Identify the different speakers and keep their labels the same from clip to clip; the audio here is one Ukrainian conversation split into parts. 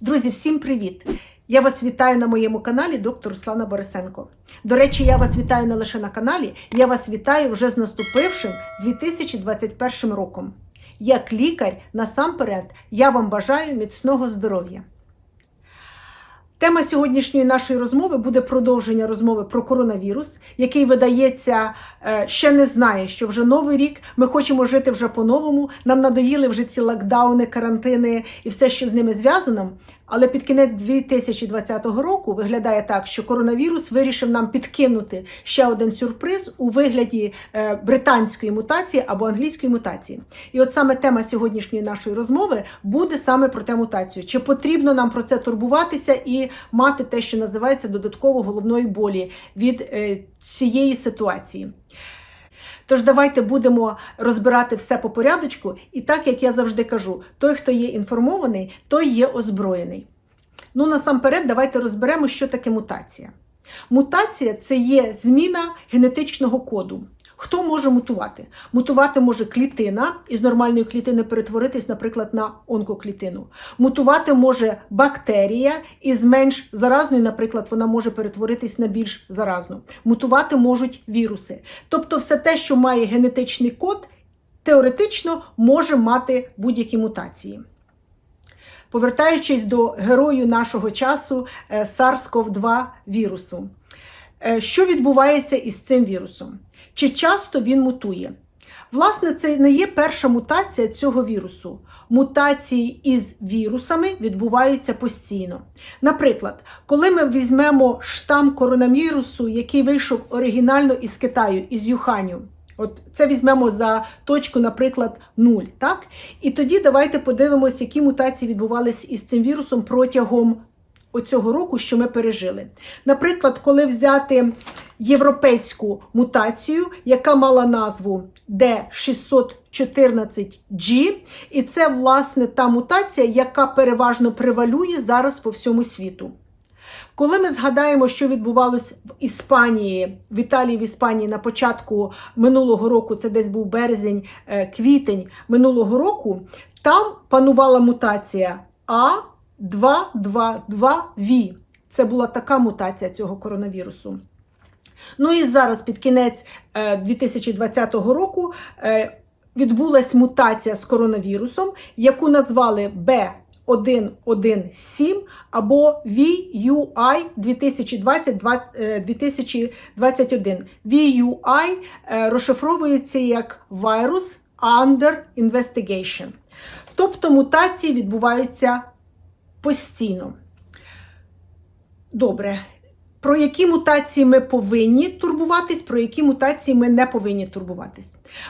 Speaker 1: Друзі, всім привіт! Я вас вітаю на моєму каналі доктор Руслана Борисенко. До речі, я вас вітаю не лише на каналі, я вас вітаю вже з наступившим 2021 роком. Як лікар, насамперед, я вам бажаю міцного здоров'я. Тема сьогоднішньої нашої розмови буде продовження розмови про коронавірус, який видається е, ще не знає, що вже новий рік. Ми хочемо жити вже по-новому. Нам надоїли вже ці локдауни, карантини і все, що з ними зв'язано. Але під кінець 2020 року виглядає так, що коронавірус вирішив нам підкинути ще один сюрприз у вигляді е, британської мутації або англійської мутації. І от саме тема сьогоднішньої нашої розмови буде саме про те мутацію. Чи потрібно нам про це турбуватися і мати те, що називається додатково головної болі від е, цієї ситуації? Тож давайте будемо розбирати все по порядочку, і так як я завжди кажу, той, хто є інформований, той є озброєний. Ну, насамперед, давайте розберемо, що таке мутація. Мутація це є зміна генетичного коду. Хто може мутувати? Мутувати може клітина із нормальної клітини перетворитись, наприклад, на онкоклітину. Мутувати може бактерія із менш заразною, наприклад, вона може перетворитись на більш заразну. Мутувати можуть віруси. Тобто, все те, що має генетичний код, теоретично може мати будь-які мутації. Повертаючись до герою нашого часу е, SARS-CoV-2 вірусу. Е, Що відбувається із цим вірусом? Чи часто він мутує? Власне, це не є перша мутація цього вірусу. Мутації із вірусами відбуваються постійно. Наприклад, коли ми візьмемо штам коронавірусу, який вийшов оригінально із Китаю, із Юханю, От це візьмемо за точку, наприклад, 0. Так? І тоді давайте подивимося, які мутації відбувалися із цим вірусом протягом оцього року, що ми пережили. Наприклад, коли взяти європейську мутацію, яка мала назву D614G, і це, власне, та мутація, яка переважно превалює зараз по всьому світу. Коли ми згадаємо, що відбувалось в Іспанії, в Італії, в Іспанії на початку минулого року, це десь був березень, е, квітень минулого року, там панувала мутація А222В. Це була така мутація цього коронавірусу. Ну і зараз, під кінець е, 2020 року, е, відбулась мутація з коронавірусом, яку назвали Б. 117 або VUI 2020-2021. VUI е, розшифровується як Virus Under Investigation. Тобто мутації відбуваються постійно. Добре. Про які мутації ми повинні турбуватись, про які мутації ми не повинні турбуватись.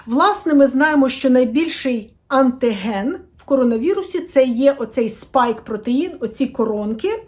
Speaker 1: Власне, ми знаємо, що найбільший антиген в коронавірусі це є оцей спайк-протеїн, оці коронки,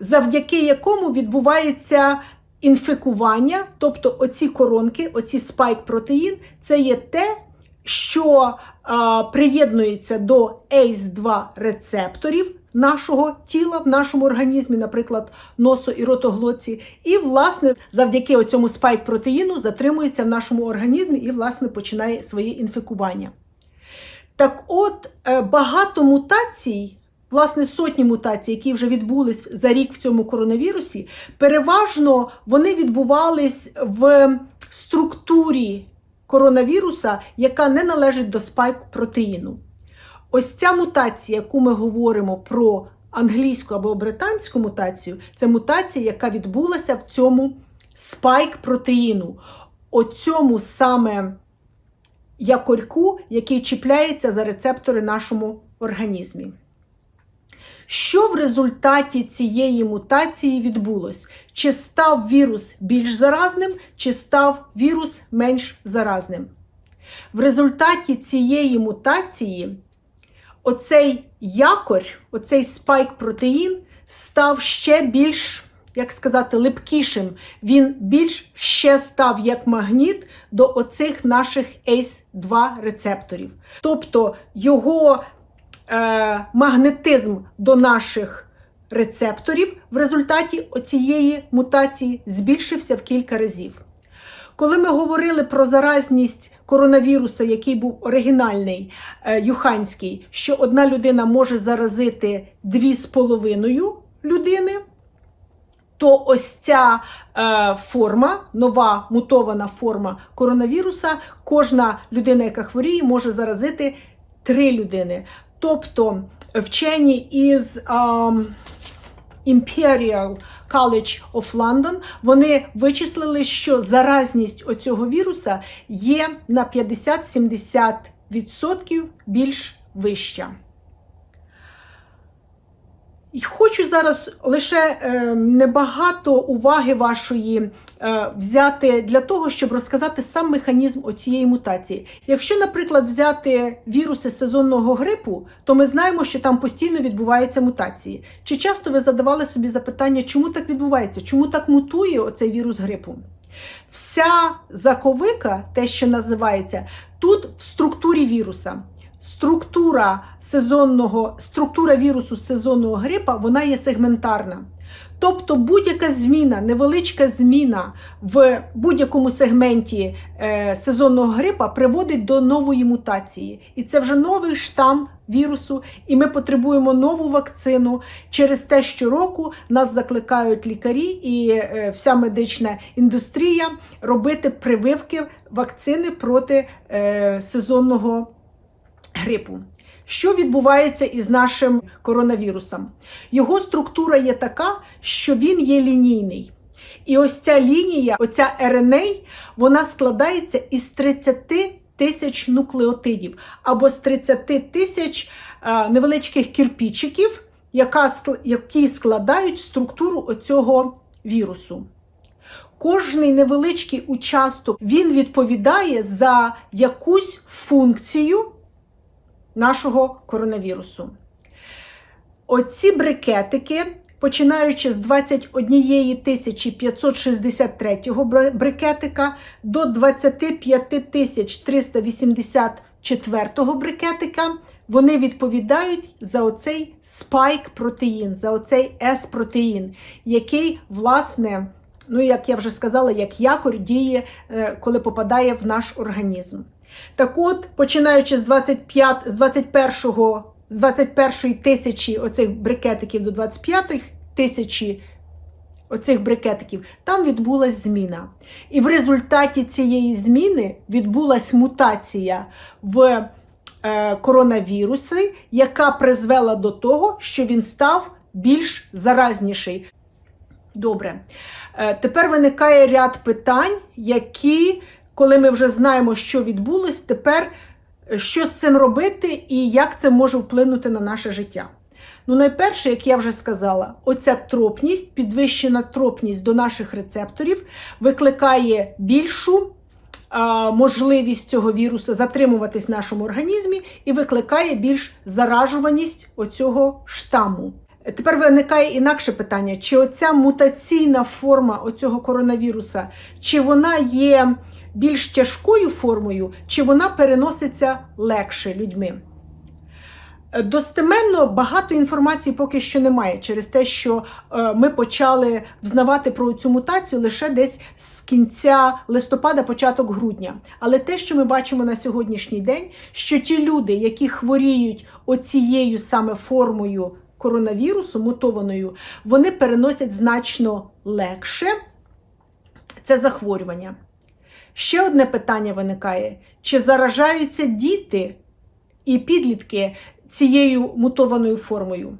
Speaker 1: завдяки якому відбувається інфікування, тобто оці коронки, оці спайк-протеїн, це є те, що а, приєднується до ACE2 рецепторів нашого тіла в нашому організмі, наприклад, носу і ротоглотці, і, власне, завдяки цьому спайк-протеїну затримується в нашому організмі і, власне, починає своє інфікування. Так от, е, багато мутацій, власне, сотні мутацій, які вже відбулись за рік в цьому коронавірусі, переважно вони відбувались в структурі коронавіруса, яка не належить до спайк-протеїну. Ось ця мутація, яку ми говоримо про англійську або британську мутацію, це мутація, яка відбулася в цьому спайк-протеїну. Оцьому саме якорьку, який чіпляється за рецептори нашому організмі. Що в результаті цієї мутації відбулось? Чи став вірус більш заразним, чи став вірус менш заразним? В результаті цієї мутації оцей якорь, оцей спайк-протеїн став ще більш, як сказати, липкішим. Він більш ще став як магніт до оцих наших ACE2 рецепторів. Тобто його е, магнетизм до наших рецепторів в результаті цієї мутації збільшився в кілька разів. Коли ми говорили про заразність коронавіруса, який був оригінальний е, юханський, що одна людина може заразити дві з половиною людини, то ось ця е, форма, нова мутована форма коронавіруса, кожна людина, яка хворіє, може заразити три людини. Тобто вчені із um, Imperial College of London вони вичислили, що заразність оцього віруса є на 50-70% більш вища. Хочу зараз лише е, небагато уваги вашої е, взяти для того, щоб розказати сам механізм оцієї мутації. Якщо, наприклад, взяти віруси сезонного грипу, то ми знаємо, що там постійно відбуваються мутації. Чи часто ви задавали собі запитання, чому так відбувається? Чому так мутує оцей вірус грипу? Вся заковика, те, що називається, тут в структурі віруса. Структура сезонного, структура вірусу сезонного грипа вона є сегментарна. Тобто будь-яка зміна, невеличка зміна в будь-якому сегменті е, сезонного грипа приводить до нової мутації. І це вже новий штам вірусу, і ми потребуємо нову вакцину. Через те, що року нас закликають лікарі і е, вся медична індустрія робити прививки вакцини проти е, сезонного грипу. Що відбувається із нашим коронавірусом? Його структура є така, що він є лінійний. І ось ця лінія, оця RNA, вона складається із 30 тисяч нуклеотидів або з 30 тисяч е, невеличких кірпічиків, які складають структуру оцього вірусу. Кожний невеличкий участок він відповідає за якусь функцію нашого коронавірусу. Оці брикетики, починаючи з 21 563 брикетика до 25 384 брикетика, вони відповідають за оцей спайк протеїн, за оцей С-протеїн, який, власне, ну, як я вже сказала, як якорь діє, е, коли попадає в наш організм. Так от, починаючи з 25, з 21 з 21 тисячі оцих брикетиків до 25 тисячі оцих брикетиків, там відбулася зміна. І в результаті цієї зміни відбулася мутація в е, коронавірусі, яка призвела до того, що він став більш заразніший. Добре. Е, тепер виникає ряд питань, які коли ми вже знаємо, що відбулось, тепер е, що з цим робити і як це може вплинути на наше життя. Ну, найперше, як я вже сказала, оця тропність, підвищена тропність до наших рецепторів викликає більшу а, можливість цього вірусу затримуватись в нашому організмі і викликає більш заражуваність оцього штаму. Тепер виникає інакше питання: чи оця мутаційна форма оцього коронавіруса, чи вона є більш тяжкою формою, чи вона переноситься легше людьми. Достеменно багато інформації поки що немає через те, що е, ми почали взнавати про цю мутацію лише десь з кінця листопада, початок грудня. Але те, що ми бачимо на сьогоднішній день, що ті люди, які хворіють оцією саме формою коронавірусу, мутованою, вони переносять значно легше це захворювання. Ще одне питання виникає: чи заражаються діти і підлітки цією мутованою формою?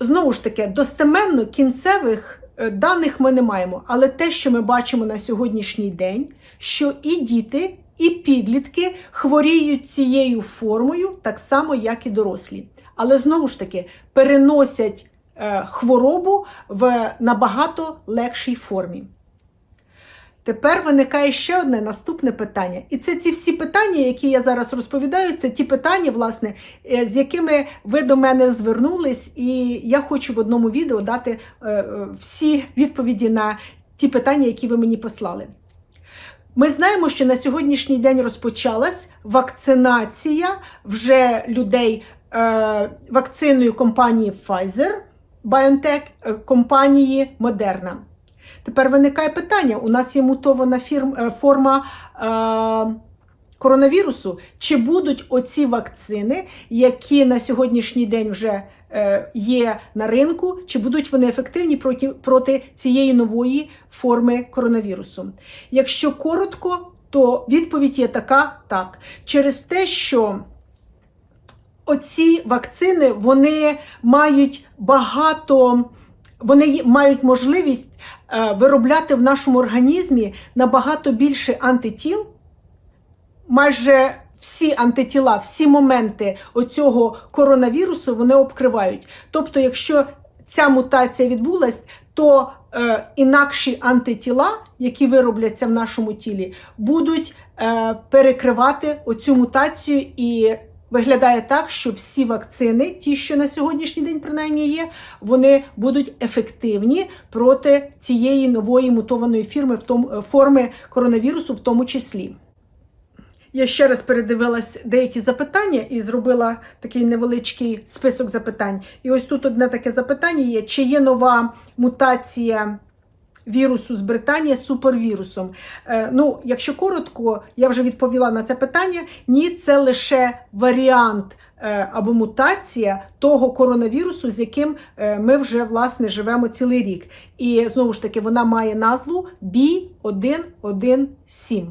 Speaker 1: Знову ж таки, достеменно кінцевих е, даних ми не маємо, але те, що ми бачимо на сьогоднішній день, що і діти, і підлітки хворіють цією формою так само, як і дорослі. Але знову ж таки переносять е, хворобу в набагато легшій формі. Тепер виникає ще одне наступне питання. І це ті всі питання, які я зараз розповідаю, це ті питання, власне, е, з якими ви до мене звернулись, і я хочу в одному відео дати е, е, всі відповіді на ті питання, які ви мені послали. Ми знаємо, що на сьогоднішній день розпочалась вакцинація вже людей вакциною компанії Pfizer, BioNTech, компанії Moderna. Тепер виникає питання: у нас є мутована фірм, е, форма е, коронавірусу, чи будуть оці вакцини, які на сьогоднішній день вже е, є на ринку, чи будуть вони ефективні проти, проти цієї нової форми коронавірусу? Якщо коротко, то відповідь є така: так, через те, що оці вакцини вони мають багато, вони мають можливість е, виробляти в нашому організмі набагато більше антитіл, майже всі антитіла, всі моменти оцього коронавірусу вони обкривають. Тобто, якщо ця мутація відбулась, то е, інакші антитіла, які виробляться в нашому тілі, будуть е, перекривати оцю мутацію і. Виглядає так, що всі вакцини, ті, що на сьогоднішній день принаймні є, вони будуть ефективні проти цієї нової мутованої фірми, в тому, форми коронавірусу, в тому числі. Я ще раз передивилась деякі запитання і зробила такий невеличкий список запитань. І ось тут одне таке запитання є: чи є нова мутація вірусу з Британії супервірусом? Е, ну, якщо коротко, я вже відповіла на це питання. Ні, це лише варіант. е, Або мутація того коронавірусу, з яким е, ми вже власне живемо цілий рік. І знову ж таки вона має назву B117.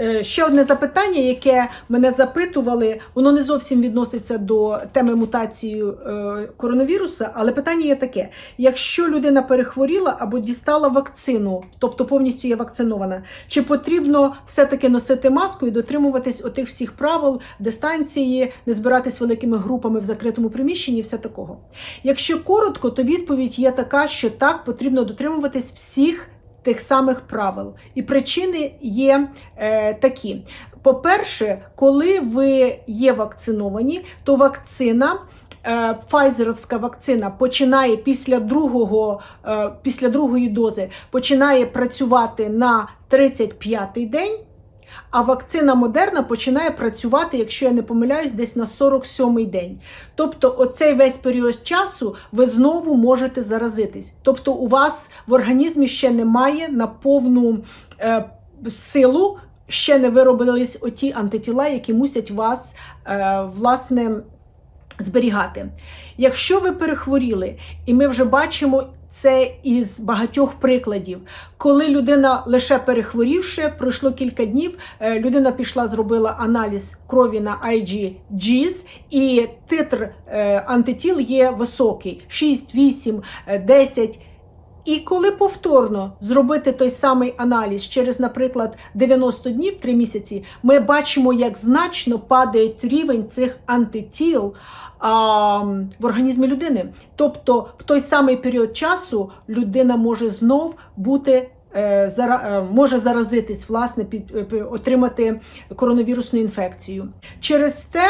Speaker 1: Е, Ще одне запитання, яке мене запитували, воно не зовсім відноситься до теми мутації е, коронавіруса, але питання є таке: якщо людина перехворіла або дістала вакцину, тобто повністю є вакцинована, чи потрібно все-таки носити маску і дотримуватись отих всіх правил, дистанції, не збиратись великими групами в закритому приміщенні, і все такого? Якщо коротко, то відповідь є така, що так потрібно дотримуватись всіх тих самих правил. І причини є е, такі: по-перше, коли ви є вакциновані, то вакцина. Файзеровська Пфайзеровська вакцина починає після другого, е, після другої дози починає працювати на 35-й день, а вакцина Модерна починає працювати, якщо я не помиляюсь, десь на 47-й день. Тобто, оцей весь період часу ви знову можете заразитись. Тобто, у вас в організмі ще немає на повну е, силу, ще не виробились оті антитіла, які мусять вас е, власне зберігати. Якщо ви перехворіли, і ми вже бачимо. Це із багатьох прикладів, коли людина лише перехворівши, пройшло кілька днів, е, людина пішла, зробила аналіз крові на IgGs, і титр е, антитіл є високий: 6, 8, е, 10. І коли повторно зробити той самий аналіз через, наприклад, 90 днів, 3 місяці, ми бачимо, як значно падає рівень цих антитіл а, в організмі людини. Тобто, в той самий період часу людина може знов бути. е, е, Може заразитись, власне, під, е, отримати коронавірусну інфекцію. Через те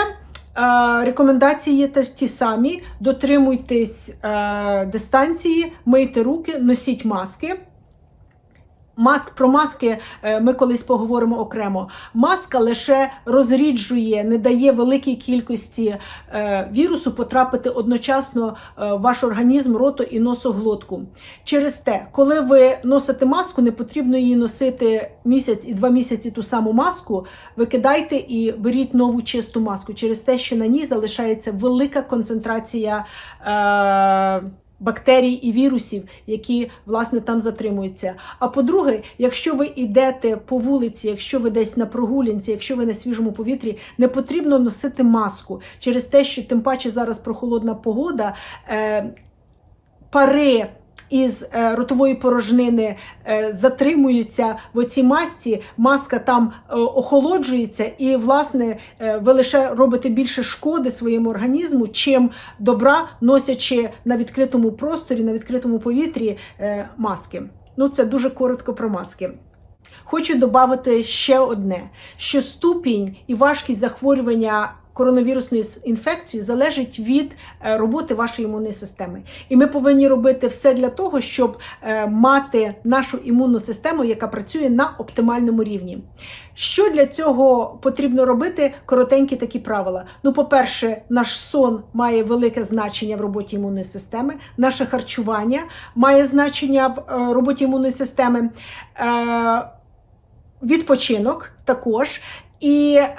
Speaker 1: рекомендації є теж ті самі: дотримуйтесь е, дистанції, мийте руки, носіть маски. Маск про маски е, ми колись поговоримо окремо. Маска лише розріджує, не дає великій кількості е, вірусу потрапити одночасно е, в ваш організм, рото і носоглотку. Через те, коли ви носите маску, не потрібно її носити місяць і два місяці ту саму маску. Викидайте і беріть нову чисту маску через те, що на ній залишається велика концентрація. Бактерій і вірусів, які власне там затримуються. А по-друге, якщо ви йдете по вулиці, якщо ви десь на прогулянці, якщо ви на свіжому повітрі, не потрібно носити маску через те, що тим паче зараз прохолодна погода. Е, пари із е, ротової порожнини е, затримуються в оцій масці, маска там е, охолоджується, і, власне, ви лише робите більше шкоди своєму організму, чим добра, носячи на відкритому просторі, на відкритому повітрі маски. Ну, це дуже коротко про маски. Хочу додати ще одне: що ступінь і важкість захворювання коронавірусною інфекцією залежить від е, роботи вашої імунної системи. І ми повинні робити все для того, щоб е, мати нашу імунну систему, яка працює на оптимальному рівні. Що для цього потрібно робити? Коротенькі такі правила. Ну, по-перше, наш сон має велике значення в роботі імунної системи, наше харчування має значення в е, роботі імунної системи. Відпочинок також. І е,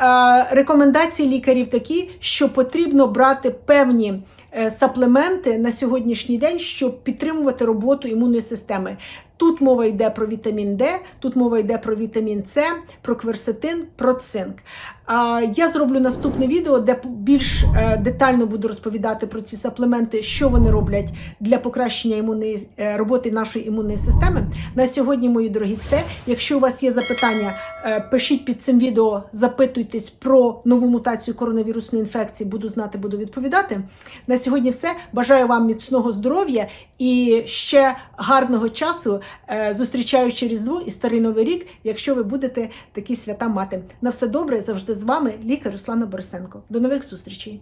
Speaker 1: рекомендації лікарів такі, що потрібно брати певні е, саплементи на сьогоднішній день, щоб підтримувати роботу імунної системи. Тут мова йде про вітамін Д, тут мова йде про вітамін С, про кверсетин, про цинк. А, Я зроблю наступне відео, де більш е, детально буду розповідати про ці саплементи, що вони роблять для покращення імунної е, роботи нашої імунної системи. На сьогодні, мої дорогі, все. Якщо у вас є запитання, е, пишіть під цим відео, запитуйтесь про нову мутацію коронавірусної інфекції. Буду знати, буду відповідати. На сьогодні все. Бажаю вам міцного здоров'я і ще гарного часу, е, зустрічаючи Різдво і Старий Новий рік, якщо ви будете такі свята мати. На все добре, завжди з вами, лікар Руслана Борисенко. До нових зустрічей!